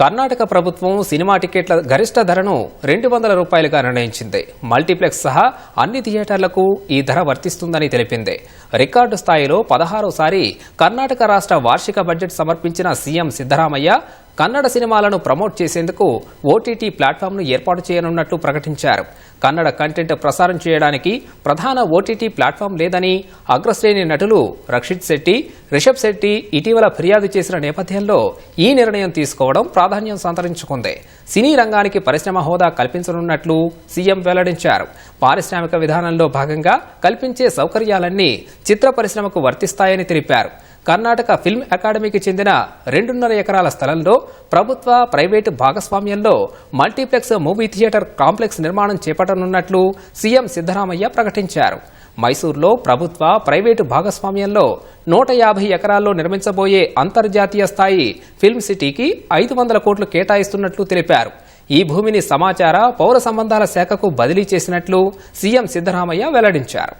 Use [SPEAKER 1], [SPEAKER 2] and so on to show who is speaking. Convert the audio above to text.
[SPEAKER 1] కర్ణాటక ప్రభుత్వం సినిమా టికెట్ల గరిష్ట ధరను రెండు వందల రూపాయలుగా నిర్ణయించింది. మల్టీప్లెక్స్ సహా అన్ని థియేటర్లకు ఈ ధర వర్తిస్తుందని తెలిపింది. రికార్డు స్థాయిలో పదహారోసారి కర్ణాటక రాష్ట్ర వార్షిక బడ్జెట్ సమర్పించిన సీఎం సిద్దరామయ్య కన్నడ సినిమాలను ప్రమోట్ చేసేందుకు ఓటీటీ ప్లాట్ఫామ్ను ఏర్పాటు చేయనున్నట్లు ప్రకటించారు. కన్నడ కంటెంట్ ప్రసారం చేయడానికి ప్రధాన ఓటీటీ ప్లాట్ఫామ్ లేదని అగ్రశ్రేణి నటులు రక్షిత్ శెట్టి రిషబ్ శెట్టి ఇటీవల ఫిర్యాదు చేసిన నేపథ్యంలో ఈ నిర్ణయం తీసుకోవడం ప్రాధాన్యం సంతరించుకుంది. సినీ రంగానికి పరిశ్రమ హోదా కల్పించనున్నట్లు సీఎం వెల్లడించారు. పారిశ్రామిక విధానంలో భాగంగా కల్పించే సౌకర్యాలన్నీ చిత్ర పరిశ్రమకు వర్తిస్తాయని తెలిపారు. కర్ణాటక ఫిల్మ్ అకాడమీకి చెందిన రెండున్నర ఎకరాల స్థలంలో ప్రభుత్వ ప్రైవేటు భాగస్వామ్యంలో మల్టీప్లెక్స్ మూవీ థియేటర్ కాంప్లెక్స్ నిర్మాణం చేపట్టనున్నట్లు సీఎం సిద్దరామయ్య ప్రకటించారు. మైసూర్లో ప్రభుత్వ ప్రైవేటు భాగస్వామ్యంలో నూట యాభై ఎకరాల్లో నిర్మించబోయే అంతర్జాతీయ స్థాయి ఫిల్మ్ సిటీకి ఐదు వందల కోట్లు కేటాయిస్తున్నట్లు తెలిపారు. ఈ భూమిని సమాచార పౌర సంబంధాల శాఖకు బదిలీ చేసినట్లు సీఎం సిద్దరామయ్య వెల్లడించారు.